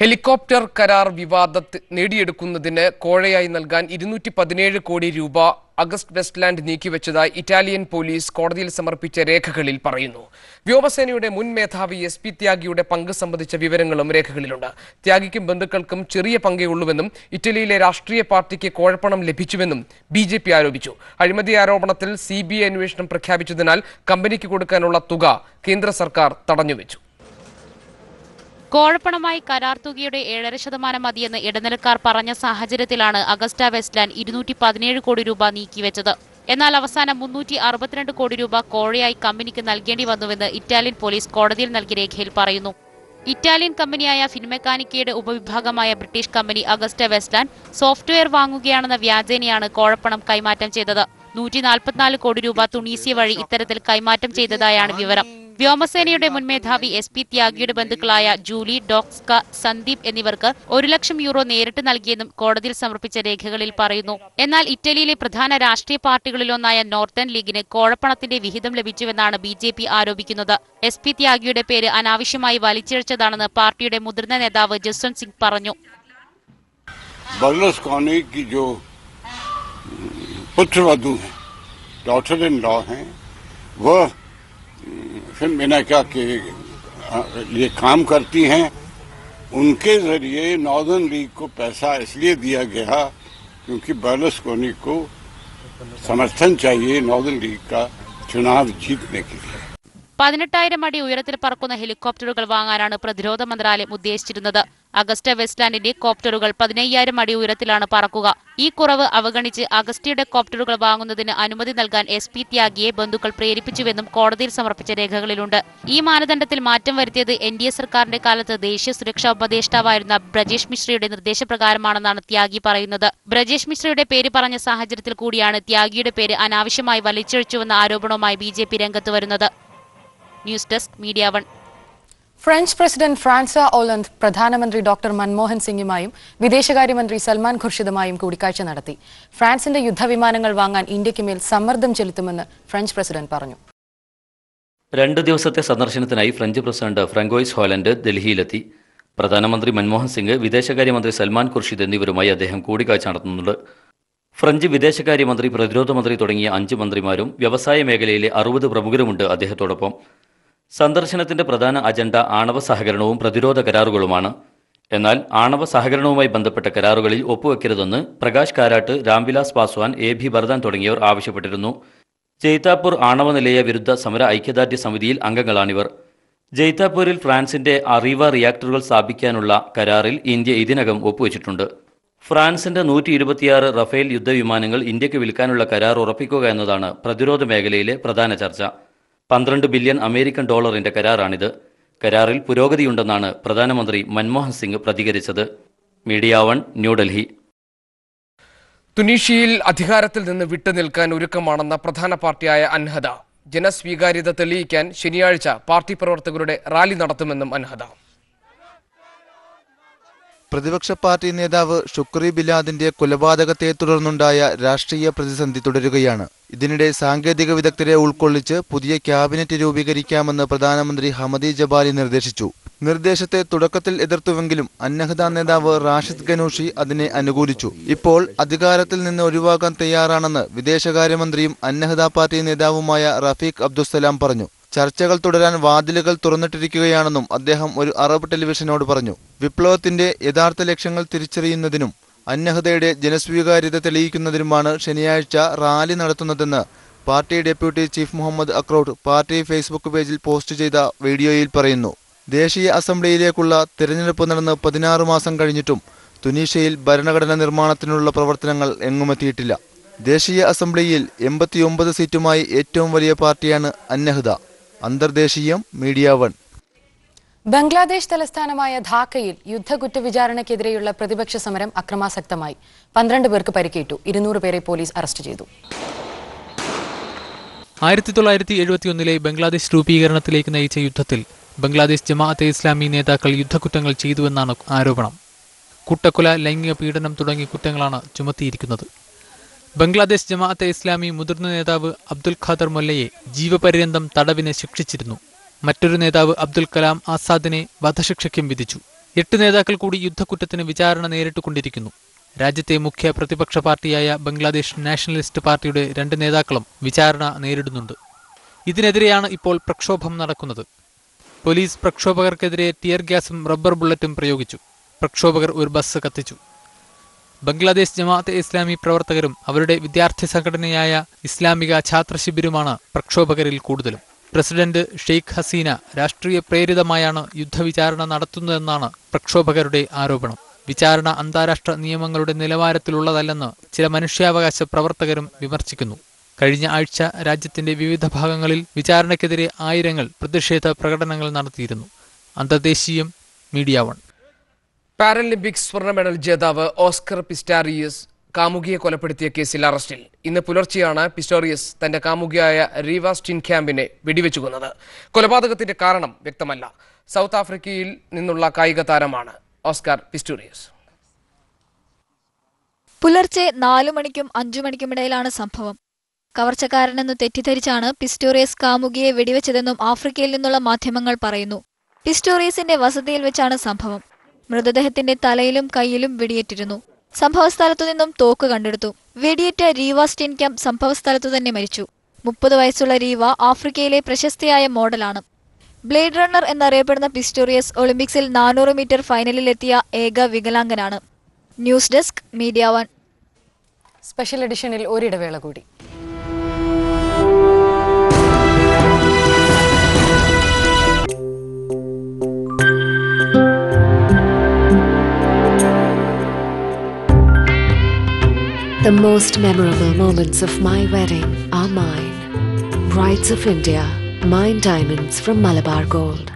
Helicopter കരാർ വിവാദത്ത് നേടിയെടുക്കുന്നതിന് കോഴയായി നൽകാൻ ഇരുന്നൂറ്റി പതിനേഴ് കോടി രൂപ അഗസ്റ്റ് വെസ്റ്റ്ലാൻഡ് നീക്കിവെച്ചതായി ഇറ്റാലിയൻ പോലീസ് കോടതിയിൽ സമർപ്പിച്ച രേഖകളിൽ പറയുന്നു. വ്യോമസേനയുടെ മുൻ മേധാവി എസ് പി ത്യാഗിയുടെ പങ്ക് സംബന്ധിച്ച വിവരങ്ങളും രേഖകളിലുണ്ട്. ത്യാഗിക്കും ബന്ധുക്കൾക്കും ചെറിയ പങ്കേ ഉള്ളുവെന്നും ഇറ്റലിയിലെ രാഷ്ട്രീയ പാർട്ടിക്ക് കോഴപ്പണം ലഭിച്ചുവെന്നും ബി ജെ പി ആരോപിച്ചു. അഴിമതി ആരോപണത്തിൽ സി ബി ഐ അന്വേഷണം പ്രഖ്യാപിച്ചതിനാൽ കമ്പനിക്ക് കൊടുക്കാനുള്ള തുക കേന്ദ്ര സർക്കാർ തടഞ്ഞുവെച്ചു. കോഴപ്പണമായി കരാർ തുകയുടെ ഏഴര ശതമാനം മതിയെന്ന് ഇടനിലക്കാർ പറഞ്ഞ സാഹചര്യത്തിലാണ് അഗസ്റ്റ വെസ്റ്റ്ലാൻഡ് ഇരുന്നൂറ്റി പതിനേഴ് കോടി രൂപ നീക്കിവെച്ചത്. എന്നാൽ അവസാനം മുന്നൂറ്റി അറുപത്തിരണ്ട് കോടി രൂപ കോഴയായി കമ്പനിക്ക് നൽകേണ്ടി വന്നുവെന്ന് ഇറ്റാലിയൻ പോലീസ് കോടതിയിൽ നൽകിയ രേഖയിൽ പറയുന്നു. ഇറ്റാലിയൻ കമ്പനിയായ ഫിൻമെക്കാനിക്കയുടെ ഉപവിഭാഗമായ British company Agusta Westland software വാങ്ങുകയാണെന്ന വ്യാജേനയാണ് കോഴപ്പണം കൈമാറ്റം ചെയ്തത്. നൂറ്റി കോടി രൂപ തുണീസിയ വഴി ഇത്തരത്തിൽ കൈമാറ്റം ചെയ്തതായാണ് വിവരം. വ്യോമസേനയുടെ മുൻ മേധാവി എസ് പി ത്യാഗിയുടെ ബന്ധുക്കളായ ജൂലി ഡോക്സ്ക സന്ദീപ് എന്നിവർക്ക് ഒരു ലക്ഷം യൂറോ നേരിട്ട് നൽകിയെന്നും കോടതിയിൽ സമർപ്പിച്ച രേഖകളിൽ പറയുന്നു എന്നാൽ ഇറ്റലിയിലെ പ്രധാന രാഷ്ട്രീയ പാർട്ടികളിലൊന്നായ നോർത്തേൺ ലീഗിന് കോഴപ്പണത്തിന്റെ വിഹിതം ലഭിച്ചുവെന്നാണ് ബി ജെ പി ആരോപിക്കുന്നത് എസ് പി ത്യാഗിയുടെ പേര് അനാവശ്യമായി വലിച്ചിഴച്ചതാണെന്ന് പാർട്ടിയുടെ മുതിർന്ന നേതാവ് ജസ്വന്ത് സിംഗ് പറഞ്ഞു बर्लस्कॉनी की जो पुत्रवधु हैं डॉटर इन लॉ हैं वह फिल्म बिनाका के लिए काम करती हैं उनके जरिए नॉर्दर्न लीग को पैसा इसलिए दिया गया क्योंकि बर्लस्कोनी को समर्थन चाहिए नॉर्दर्न लीग का चुनाव जीतने के लिए പതിനെട്ടായിരം അടി ഉയരത്തിൽ പറക്കുന്ന ഹെലികോപ്റ്ററുകൾ വാങ്ങാനാണ് പ്രതിരോധ മന്ത്രാലയം ഉദ്ദേശിച്ചിരുന്നത് അഗസ്റ്റ വെസ്റ്റ്ലാൻഡിന്റെ കോപ്റ്ററുകൾ പതിനയ്യായിരം അടി ഉയരത്തിലാണ് പറക്കുക. ഈ കുറവ് അവഗണിച്ച് അഗസ്റ്റയുടെ കോപ്റ്ററുകൾ വാങ്ങുന്നതിന് അനുമതി നൽകാൻ എസ് പി ത്യാഗിയെ ബന്ധുക്കൾ പ്രേരിപ്പിച്ചുവെന്നും കോടതിയിൽ സമർപ്പിച്ച രേഖകളിലുണ്ട്. ഈ മാനദണ്ഡത്തിൽ മാറ്റം വരുത്തിയത് എൻ ഡി എ സർക്കാരിന്റെ കാലത്ത് ദേശീയ സുരക്ഷാ ഉപദേഷ്ടാവായിരുന്ന ബ്രജേഷ് മിശ്രയുടെ നിർദ്ദേശപ്രകാരമാണെന്നാണ് ത്യാഗി പറയുന്നത്. ബ്രജേഷ് മിശ്രയുടെ പേര് പറഞ്ഞ സാഹചര്യത്തിൽ കൂടിയാണ് ത്യാഗിയുടെ പേര് അനാവശ്യമായി വലിച്ചൊഴിച്ചുവെന്ന ആരോപണവുമായി ബി ജെ പി രംഗത്ത് വരുന്നത്. News desk media one. French president Francois Hollande പ്രധാനമന്ത്രി ഡോക്ടർ മൻമോഹൻ സിംഗുമായും വിദേശകാര്യമന്ത്രി സൽമാൻ ഖുർഷിദുമായും കൂടിക്കാഴ്ച നടത്തി. ഫ്രാൻസിന്റെ യുദ്ധവിമാനങ്ങൾ വാങ്ങാൻ ഇന്ത്യയ്ക്ക് മേൽ സമ്മർദ്ദം ചെലുത്തുമെന്ന് ഫ്രഞ്ച് പ്രസിഡന്റ് പറഞ്ഞു. രണ്ടു ദിവസത്തെ സന്ദർശനത്തിനായി ഫ്രഞ്ച് പ്രസിഡന്റ് ഫ്രാങ്കോയിസ് ഹോലൻഡ് ഡൽഹിയിലെത്തി. പ്രധാനമന്ത്രി മൻമോഹൻ സിംഗ് വിദേശകാര്യമന്ത്രി സൽമാൻ ഖുർഷിദ് എന്നിവരുമായി അദ്ദേഹം കൂടിക്കാഴ്ച നടത്തുന്നുണ്ട്. ഫ്രഞ്ച് വിദേശകാര്യമന്ത്രി പ്രതിരോധ മന്ത്രി തുടങ്ങിയ അഞ്ച് മന്ത്രിമാരും വ്യവസായ മേഖലയിലെ അറുപത് പ്രമുഖരുമുണ്ട് അദ്ദേഹത്തോടൊപ്പം. സന്ദർശനത്തിന്റെ പ്രധാന അജണ്ട ആണവ സഹകരണവും പ്രതിരോധ കരാറുകളുമാണ്. എന്നാൽ ആണവ സഹകരണവുമായി ബന്ധപ്പെട്ട കരാറുകളിൽ ഒപ്പുവെക്കരുതെന്ന് പ്രകാശ് കാരാട്ട് രാംവിലാസ് പാസ്വാൻ എ ബി ബർദാൻ തുടങ്ങിയവർ ആവശ്യപ്പെട്ടിരുന്നു. ജയ്താപൂർ ആണവ നിലയ വിരുദ്ധ സമര ഐക്യദാർഢ്യ സമിതിയിൽ അംഗങ്ങളാണിവർ. ജയ്താപൂരിൽ ഫ്രാൻസിന്റെ അറിവ റിയാക്ടറുകൾ സ്ഥാപിക്കാനുള്ള കരാറിൽ ഇന്ത്യ ഇതിനകം ഒപ്പുവെച്ചിട്ടുണ്ട്. ഫ്രാൻസിന്റെ നൂറ്റി ഇരുപത്തിയാറ് റഫേൽ യുദ്ധവിമാനങ്ങൾ ഇന്ത്യയ്ക്ക് വിൽക്കാനുള്ള കരാർ ഉറപ്പിക്കുക എന്നതാണ് പ്രതിരോധ മേഖലയിലെ പ്രധാന ചർച്ച. പന്ത്രണ്ട് ബില്യൺ അമേരിക്കൻ ഡോളറിന്റെ കരാറാണിത്. കരാറിൽ പുരോഗതിയുണ്ടെന്നാണ് പ്രധാനമന്ത്രി മൻമോഹൻ സിംഗ് പ്രതികരിച്ചത്. മീഡിയ വൺ ന്യൂഡൽഹി തുനീഷ്യയിൽ അധികാരത്തിൽ നിന്ന് വിട്ടുനിൽക്കാൻ ഒരുക്കമാണെന്ന പ്രധാന പാർട്ടിയായ അൻഹദ. ജനസ്വീകാര്യത തെളിയിക്കാൻ ശനിയാഴ്ച പാർട്ടി പ്രവർത്തകരുടെ റാലി നടത്തുമെന്നും അൻഹദ. പ്രതിപക്ഷ പാർട്ടി നേതാവ് ഷുക്രി ബിലാദിന്റെ കൊലപാതകത്തെ തുടർന്നുണ്ടായ രാഷ്ട്രീയ പ്രതിസന്ധി തുടരുകയാണ്. ഇതിനിടെ സാങ്കേതിക വിദഗ്ധരെ ഉൾക്കൊള്ളിച്ച് പുതിയ ക്യാബിനറ്റ് രൂപീകരിക്കാമെന്ന് പ്രധാനമന്ത്രി ഹമദി ജബാലി നിർദ്ദേശിച്ചു. നിർദ്ദേശത്തെ തുടക്കത്തിൽ എതിർത്തുവെങ്കിലും അന്നഹദ നേതാവ് റാഷിദ് ഗനൂഷി അതിനെ അനുകൂലിച്ചു. ഇപ്പോൾ അധികാരത്തിൽ നിന്ന് ഒഴിവാക്കാൻ തയ്യാറാണെന്ന് വിദേശകാര്യമന്ത്രിയും അന്നഹദ പാർട്ടി നേതാവുമായ റഫീഖ് അബ്ദുസലാം പറഞ്ഞു. ചർച്ചകൾ തുടരാൻ വാതിലുകൾ തുറന്നിട്ടിരിക്കുകയാണെന്നും അദ്ദേഹം ഒരു അറബ് ടെലിവിഷനോട് പറഞ്ഞു. വിപ്ലവത്തിന്റെ യഥാർത്ഥ ലക്ഷ്യങ്ങൾ തിരിച്ചറിയുന്നതിനും അന്നഹദയുടെ ജനസ്വീകാര്യത തെളിയിക്കുന്നതിനുമാണ് ശനിയാഴ്ച റാലി നടത്തുന്നതെന്ന് party deputy chief Mohammed Akrout party Facebook പേജിൽ പോസ്റ്റ് ചെയ്ത വീഡിയോയിൽ പറയുന്നു. ദേശീയ അസംബ്ലിയിലേക്കുള്ള തിരഞ്ഞെടുപ്പ് നടന്ന് പതിനാറ് മാസം കഴിഞ്ഞിട്ടും തുനീഷ്യയിൽ ഭരണഘടന നിർമ്മാണത്തിനുള്ള പ്രവർത്തനങ്ങൾ എങ്ങുമെത്തിയിട്ടില്ല. ദേശീയ അസംബ്ലിയിൽ എൺപത്തിയൊമ്പത് സീറ്റുമായി ഏറ്റവും വലിയ പാർട്ടിയാണ് അന്നഹദ അന്തർദേശീയം മീഡിയ വൺ. ബംഗ്ലാദേശ് തലസ്ഥാനമായ ധാക്കയിൽ യുദ്ധകുറ്റവിചാരണയ്ക്കെതിരെയുള്ള പ്രതിപക്ഷ സമരം അക്രമാസക്തമായി. പന്ത്രണ്ട് പേർക്ക് പരിക്കേറ്റു. ഇരുന്നൂറ് പേരെ പോലീസ് അറസ്റ്റ് ചെയ്തു. ആയിരത്തി തൊള്ളായിരത്തി എഴുപത്തിയൊന്നിലെ ബംഗ്ലാദേശ് രൂപീകരണത്തിലേക്ക് നയിച്ച യുദ്ധത്തിൽ ബംഗ്ലാദേശ് ജമാഅത്തെ ഇസ്ലാമി നേതാക്കൾ യുദ്ധക്കുറ്റങ്ങൾ ചെയ്തുവെന്നാണ് ആരോപണം. കൂട്ടക്കൊല ലൈംഗിക പീഡനം തുടങ്ങിയ കുറ്റങ്ങളാണ് ചുമത്തിയിരിക്കുന്നത്. ബംഗ്ലാദേശ് ജമാഅത്തെ ഇസ്ലാമി മുതിർന്ന നേതാവ് അബ്ദുൽ ഖാദർ മൊല്ലയെ ജീവപര്യന്തം തടവിന് ശിക്ഷിച്ചിരുന്നു. മറ്റൊരു നേതാവ് അബ്ദുൽ കലാം ആസാദിനെ വധശിക്ഷയ്ക്കും വിധിച്ചു. എട്ട് നേതാക്കൾ കൂടി യുദ്ധക്കുറ്റത്തിന് വിചാരണ നേരിട്ടുകൊണ്ടിരിക്കുന്നു. രാജ്യത്തെ മുഖ്യ പ്രതിപക്ഷ പാർട്ടിയായ ബംഗ്ലാദേശ് നാഷണലിസ്റ്റ് പാർട്ടിയുടെ രണ്ട് നേതാക്കളും വിചാരണ നേരിടുന്നുണ്ട്. ഇതിനെതിരെയാണ് ഇപ്പോൾ പ്രക്ഷോഭം നടക്കുന്നത്. പോലീസ് പ്രക്ഷോഭകർക്കെതിരെ ടിയർ ഗ്യാസും റബ്ബർ ബുള്ളറ്റും പ്രയോഗിച്ചു. പ്രക്ഷോഭകർ ഒരു ബസ് കത്തിച്ചു. ബംഗ്ലാദേശ് ജമാഅത്തെ ഇസ്ലാമി പ്രവർത്തകരും അവരുടെ വിദ്യാർത്ഥി സംഘടനയായ ഇസ്ലാമിക ഛാത്ര ശിബിരുമാണ് പ്രക്ഷോഭകരിൽ കൂടുതലും. പ്രസിഡന്റ് ഷെയ്ഖ് ഹസീന രാഷ്ട്രീയ പ്രേരിതമായാണ് യുദ്ധവിചാരണ നടത്തുന്നതെന്നാണ് പ്രക്ഷോഭകരുടെ ആരോപണം. വിചാരണ അന്താരാഷ്ട്ര നിയമങ്ങളുടെ നിലവാരത്തിലുള്ളതല്ലെന്ന് ചില മനുഷ്യാവകാശ പ്രവർത്തകരും വിമർശിക്കുന്നു. കഴിഞ്ഞ ആഴ്ച രാജ്യത്തിന്റെ വിവിധ ഭാഗങ്ങളിൽ വിചാരണയ്ക്കെതിരെ ആയിരങ്ങൾ പ്രതിഷേധ പ്രകടനങ്ങൾ നടത്തിയിരുന്നു. അന്തർദേശീയം മീഡിയ വൺ. പാരലിമ്പിക്സ് സ്വർണ മെഡൽ ജേതാവ് ഓസ്കർ പിസ്റ്റാറിയസ് കാമുകിയെ കൊലപ്പെടുത്തിയ കേസിൽ അറസ്റ്റിൽ. ഇന്ന് പുലർച്ചെയാണ് പിസ്റ്റോറിയസ് തന്റെ കാമുകിയായ റീവ സ്റ്റിൻക്യാമ്പിനെ വെടിവെച്ചു കൊന്നത് കൊലപാതകത്തിന്റെ കാരണം വ്യക്തമല്ല. സൗത്ത് ആഫ്രിക്കയിൽ നിന്നുള്ള കായിക താരമാണ് ഓസ്കാർ പിസ്റ്റോറിയസ്. പുലർച്ചെ നാലു മണിക്കും അഞ്ചു മണിക്കുമിടയിലാണ് സംഭവം. കവർച്ചക്കാരനെന്നു തെറ്റിദ്ധരിച്ചാണ് പിസ്റ്റോറിയസ് കാമുകിയെ വെടിവെച്ചതെന്നും ആഫ്രിക്കയിൽ നിന്നുള്ള മാധ്യമങ്ങൾ പറയുന്നു. പിസ്റ്റോറിയസിന്റെ വസതിയിൽ വെച്ചാണ് സംഭവം. മൃതദേഹത്തിന്റെ തലയിലും കൈയിലും വെടിയേറ്റിരുന്നു. സംഭവസ്ഥലത്തു നിന്നും തോക്ക് കണ്ടെടുത്തു. വെടിയേറ്റ റീവ സ്റ്റീൻക്യാം സംഭവസ്ഥലത്തു തന്നെ മരിച്ചു. മുപ്പത് വയസ്സുള്ള രീവ ആഫ്രിക്കയിലെ പ്രശസ്തയായ മോഡലാണ്. ബ്ലേഡ് റണ്ണർ എന്നറിയപ്പെടുന്ന പിസ്റ്റോറിയസ് ഒളിമ്പിക്സിൽ നാനൂറ് മീറ്റർ ഫൈനലിലെത്തിയ ഏക വികലാംഗനാണ്. News desk media one. Special എഡിഷനിൽ ഒരിടവേള കൂടി. The most memorable moments of my wedding are mine. Brides of India, Mine Diamonds from Malabar Gold.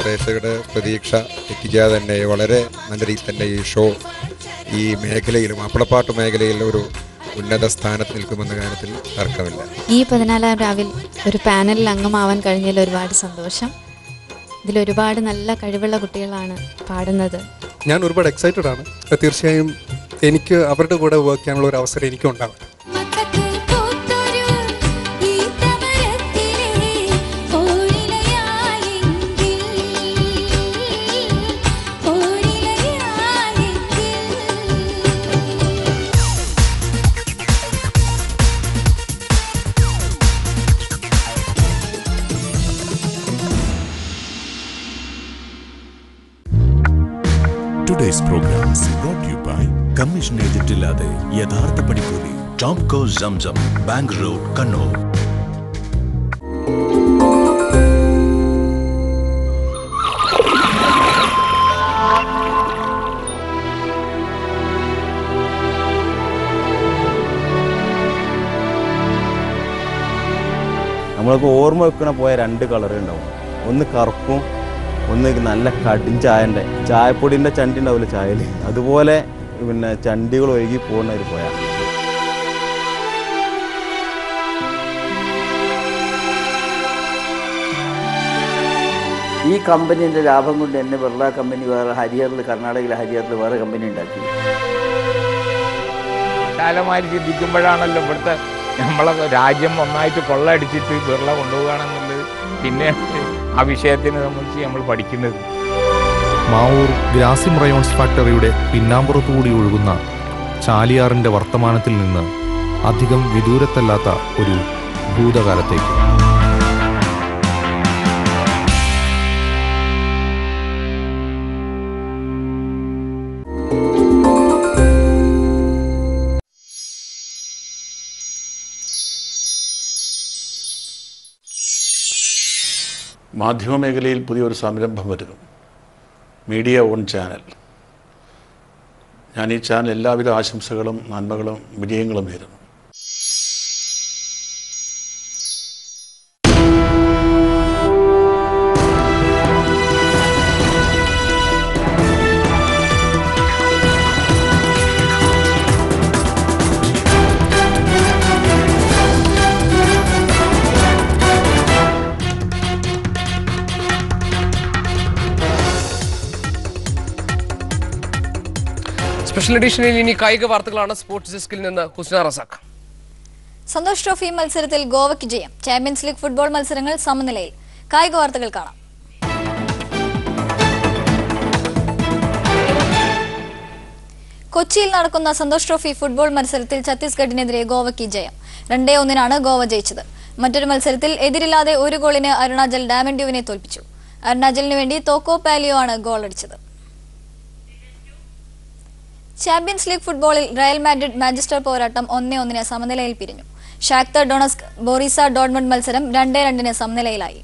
പ്രേക്ഷകരുടെ പ്രതീക്ഷ എത്തിക്കാതെ തന്നെ വളരെ നല്ല രീതിയിൽ തന്നെ ഈ ഷോ ഈ മേഖലയിൽ മാപ്പിളപ്പാട്ട് മേഖലയിൽ ഒരു ഉന്നത സ്ഥാനത്ത് നിൽക്കുമെന്ന കാര്യത്തിൽ തർക്കമില്ല. ഈ പതിനാലാം രാവിൽ ഒരു പാനലിൽ അംഗമാവാൻ കഴിഞ്ഞതിൽ ഒരുപാട് സന്തോഷം. ഇതിൽ ഒരുപാട് നല്ല കഴിവുള്ള കുട്ടികളാണ് പാടുന്നത്. ഞാൻ ഒരുപാട് എക്സൈറ്റഡ് ആണ്. തീർച്ചയായും എനിക്ക് അവരുടെ കൂടെ വർക്ക് ചെയ്യാനുള്ള ഒരു അവസരം എനിക്കും ഉണ്ടാവും today's programmes brought you by commission agent ഇല്ലാതെ യഥാർത്ഥ പണിക്കൂലി ടോംകോ സംസം ബാങ്ക് റോഡ് കണ്ണൂർ നമ്മളൊക്കെ ഓർമ്മ വെക്കണ പോയ രണ്ട് കളർ ഉണ്ടാവും ഒന്ന് കറുപ്പും ഒന്ന് നല്ല കടും ചായന്റെ ചായപ്പൊടിന്റെ ചണ്ടി ഉണ്ടാവില്ല ചായയിൽ? അതുപോലെ പിന്നെ ചണ്ടികൾ ഒഴുകി പോകുന്ന ഒരു പോയ ഈ കമ്പനീന്റെ ലാഭം കൊണ്ട് തന്നെ ബിർള കമ്പനി വേറെ ഹരിയറിൽ കർണാടകയിലെ ഹരിയറിൽ വേറെ കമ്പനി ഉണ്ടാക്കി. വിശാലമായി ചിന്തിക്കുമ്പോഴാണല്ലോ ഇവിടുത്തെ നമ്മളെ രാജ്യം ഒന്നായിട്ട് കൊള്ളടിച്ചിട്ട് ബിർള കൊണ്ടുപോകുകയാണെന്നുള്ളത് പിന്നെ ആ വിഷയത്തിനെ സംബന്ധിച്ച് നമ്മൾ പഠിക്കുന്നത്. മാവൂർ ഗ്രാസിം റയോൺസ് ഫാക്ടറിയുടെ പിന്നാമ്പുറത്തുകൂടി ഒഴുകുന്ന ചാലിയാറിന്റെ വർത്തമാനത്തിൽ നിന്ന് അധികം വിദൂരത്തല്ലാത്ത ഒരു ഭൂതകാലത്തേക്ക്. മാധ്യമമേഖലയിൽ പുതിയൊരു സംരംഭം വരുന്നു. Media one channel. ഞാൻ ഈ ചാനൽ എല്ലാവിധ ആശംസകളും നന്മകളും വിജയങ്ങളും നേരുന്നു. സ്പെഷ്യൽ എഡിഷനിൽ ഇനി കായിക വാർത്തകളാണ് സ്പോർട്സ് ഡെസ്കിൽ നിന്ന് ഹുസ്ന റസാഖ്. സന്തോഷ് ട്രോഫി മത്സരത്തിൽ ഗോവയ്ക്ക് ജയം. ചാമ്പ്യൻസ് ലീഗ് ഫുട്ബോൾ മത്സരങ്ങൾ സമനിലയിൽ. കായിക വാർത്തകൾ കാണാം. കൊച്ചിയിൽ നടക്കുന്ന സന്തോഷ് ട്രോഫി ഫുട്ബോൾ മത്സരത്തിൽ ഛത്തീസ്ഗഡിനെതിരെ ഗോവയ്ക്ക് ജയം. രണ്ടേ ഒന്നിനാണ് ഗോവ ജയിച്ചത്. മറ്റൊരു മത്സരത്തിൽ എതിരില്ലാതെ ഒരു ഗോളിന് അരുണാചൽ ഡാമൻഡ്യുവിനെ തോൽപ്പിച്ചു. അരുണാചലിന് വേണ്ടി തോക്കോ പാലിയോ ആണ് ഗോൾ അടിച്ചത് ചാമ്പ്യൻസ് ലീഗ് ഫുട്ബോളിൽ റയൽ മാഡ്രിഡ് മാഞ്ചസ്റ്റർ പോരാട്ടം ഒന്നേ ഒന്നിന് സമനിലയിൽ പിരിഞ്ഞു. ഷാക്തർ ഡൊണസ്ക് ബോറിസ ഡോട്ട്മണ്ട് മത്സരം രണ്ടേ രണ്ടിന് സമനിലയിലായി.